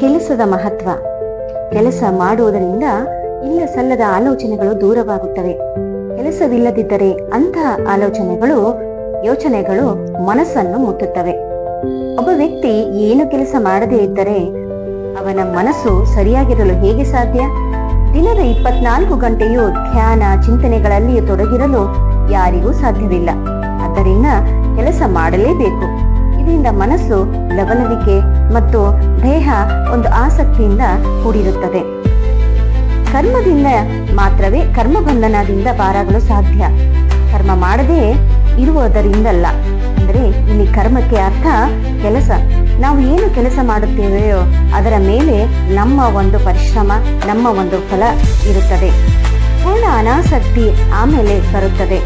ಕೆಲಸದ ಮಹತ್ವ. ಕೆಲಸ ಮಾಡುವುದರಿಂದ ಇಲ್ಲ ಸಲ್ಲದ ಆಲೋಚನೆಗಳು ದೂರವಾಗುತ್ತವೆ. ಕೆಲಸವಿಲ್ಲದಿದ್ದರೆ ಅಂತಹ ಆಲೋಚನೆಗಳು, ಯೋಚನೆಗಳು ಮನಸ್ಸನ್ನು ಮುಟ್ಟುತ್ತವೆ. ಒಬ್ಬ ವ್ಯಕ್ತಿ ಏನು ಕೆಲಸ ಮಾಡದೇ ಇದ್ದರೆ ಅವನ ಮನಸ್ಸು ಸರಿಯಾಗಿರಲು ಹೇಗೆ ಸಾಧ್ಯ? ದಿನದ ಇಪ್ಪತ್ನಾಲ್ಕು ಗಂಟೆಯೂ ಧ್ಯಾನ, ಚಿಂತನೆಗಳಲ್ಲಿಯೂ ತೊಡಗಿರಲು ಯಾರಿಗೂ ಸಾಧ್ಯವಿಲ್ಲ. ಆದ್ದರಿಂದ ಕೆಲಸ ಮಾಡಲೇಬೇಕು. ಇದರಿಂದ ಮನಸ್ಸು ಲವಲವಿಕೆ ಮತ್ತು ದೇಹ ಒಂದು ಆಸಕ್ತಿಯಿಂದ ಕೂಡಿರುತ್ತದೆ. ಕರ್ಮದಿಂದ ಮಾತ್ರವೇ ಕರ್ಮ ಬಂಧನದಿಂದ ಪಾರಾಗಲು ಸಾಧ್ಯ. ಕರ್ಮ ಮಾಡದೇ ಇರುವುದರಿಂದಲ್ಲ. ಅಂದರೆ ಇಲ್ಲಿ ಕರ್ಮಕ್ಕೆ ಅರ್ಥ ಕೆಲಸ. ನಾವು ಏನು ಕೆಲಸ ಮಾಡುತ್ತೇವೆಯೋ ಅದರ ಮೇಲೆ ನಮ್ಮ ಒಂದು ಪರಿಶ್ರಮ, ನಮ್ಮ ಒಂದು ಫಲ ಇರುತ್ತದೆ. ಪೂರ್ಣ ಅನಾಸಕ್ತಿ ಆಮೇಲೆ ಬರುತ್ತದೆ.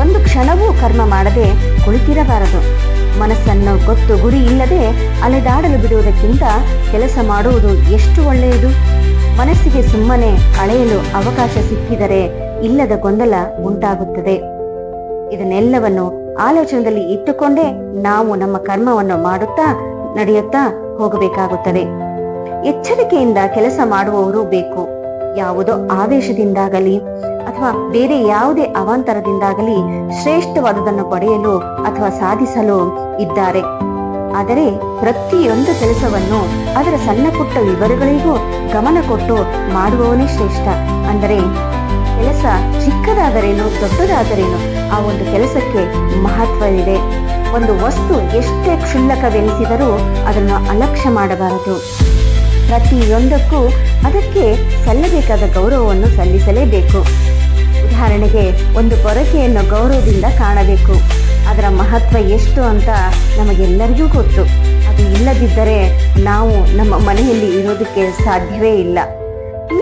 ಒಂದು ಕ್ಷಣವೂ ಕರ್ಮ ಮಾಡದೆ ಕುಳಿತಿರಬಾರದು. ಮನಸ್ಸನ್ನು ಗೊತ್ತು ಗುರಿ ಇಲ್ಲದೆ ಅಲೆದಾಡಲು ಬಿಡುವುದಕ್ಕಿಂತ ಕೆಲಸ ಮಾಡುವುದು ಎಷ್ಟು ಒಳ್ಳೆಯದು? ಮನಸ್ಸಿಗೆ ಸುಮ್ಮನೆ ಅಳೆಯಲು ಅವಕಾಶ ಸಿಕ್ಕಿದರೆ ಇಲ್ಲದ ಗೊಂದಲ ಉಂಟಾಗುತ್ತದೆ. ಇದನ್ನೆಲ್ಲವನ್ನು ಆಲೋಚನೆಯಲ್ಲಿ ಇಟ್ಟುಕೊಂಡೇ ನಾವು ನಮ್ಮ ಕರ್ಮವನ್ನು ಮಾಡುತ್ತಾ, ನಡೆಯುತ್ತಾ ಹೋಗಬೇಕಾಗುತ್ತದೆ. ಎಚ್ಚರಿಕೆಯಿಂದ ಕೆಲಸ ಮಾಡುವವರು ಬೇಕು. ಯಾವುದೋ ಆವೇಶದಿಂದಾಗಲಿ ಅಥವಾ ಬೇರೆ ಯಾವುದೇ ಅವಾಂತರದಿಂದಾಗಲಿ ಶ್ರೇಷ್ಠವಾದುದನ್ನು ಪಡೆಯಲು ಅಥವಾ ಸಾಧಿಸಲು ಇದ್ದಾರೆ. ಆದರೆ ಪ್ರತಿಯೊಂದು ಕೆಲಸವನ್ನು ಅದರ ಸಣ್ಣ ಪುಟ್ಟ ವಿವರಗಳಿಗೂ ಗಮನ ಕೊಟ್ಟು ಮಾಡುವವನೇ ಶ್ರೇಷ್ಠ. ಅಂದರೆ ಕೆಲಸ ಚಿಕ್ಕದಾದರೇನು, ದೊಡ್ಡದಾದರೇನು, ಆ ಒಂದು ಕೆಲಸಕ್ಕೆ ಮಹತ್ವವಿದೆ. ಒಂದು ವಸ್ತು ಎಷ್ಟೇ ಕ್ಷುಲ್ಲಕವೆನಿಸಿದರೂ ಅದನ್ನು ಅಲಕ್ಷ್ಯ ಮಾಡಬಾರದು. ಪ್ರತಿಯೊಂದಕ್ಕೂ ಅದಕ್ಕೆ ಸಲ್ಲಬೇಕಾದ ಗೌರವವನ್ನು ಸಲ್ಲಿಸಲೇಬೇಕು. ಉದಾಹರಣೆಗೆ ಒಂದು ಕೊರತೆಯನ್ನು ಗೌರವದಿಂದ ಕಾಣಬೇಕು. ಅದರ ಮಹತ್ವ ಎಷ್ಟು ಅಂತ ನಮಗೆಲ್ಲರಿಗೂ ಗೊತ್ತು. ಅದು ಇಲ್ಲದಿದ್ದರೆ ನಾವು ನಮ್ಮ ಮನೆಯಲ್ಲಿ ಇರೋದಕ್ಕೆ ಸಾಧ್ಯವೇ ಇಲ್ಲ.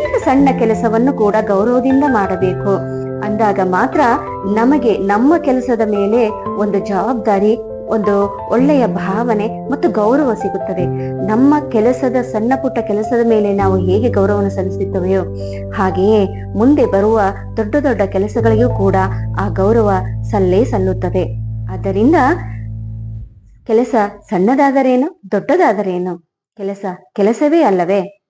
ಈಗ ಸಣ್ಣ ಕೆಲಸವನ್ನು ಕೂಡ ಗೌರವದಿಂದ ಮಾಡಬೇಕು. ಅಂದಾಗ ಮಾತ್ರ ನಮಗೆ ನಮ್ಮ ಕೆಲಸದ ಮೇಲೆ ಒಂದು ಜವಾಬ್ದಾರಿ ಒಂದು ಒಳ್ಳೆಯ ಭಾವನೆ ಮತ್ತು ಗೌರವ ಸಿಗುತ್ತದೆ. ನಮ್ಮ ಕೆಲಸದ ಸಣ್ಣ ಪುಟ್ಟ ಕೆಲಸದ ಮೇಲೆ ನಾವು ಹೇಗೆ ಗೌರವವನ್ನು ಸಲ್ಲಿಸುತ್ತವೆಯೋ ಹಾಗೆಯೇ ಮುಂದೆ ಬರುವ ದೊಡ್ಡ ದೊಡ್ಡ ಕೆಲಸಗಳಿಗೂ ಕೂಡ ಆ ಗೌರವ ಸಲ್ಲೇ ಸಲ್ಲುತ್ತದೆ. ಆದ್ದರಿಂದ ಕೆಲಸ ಸಣ್ಣದಾದರೇನು, ದೊಡ್ಡದಾದರೇನು? ಕೆಲಸ ಕೆಲಸವೇ ಅಲ್ಲವೇ?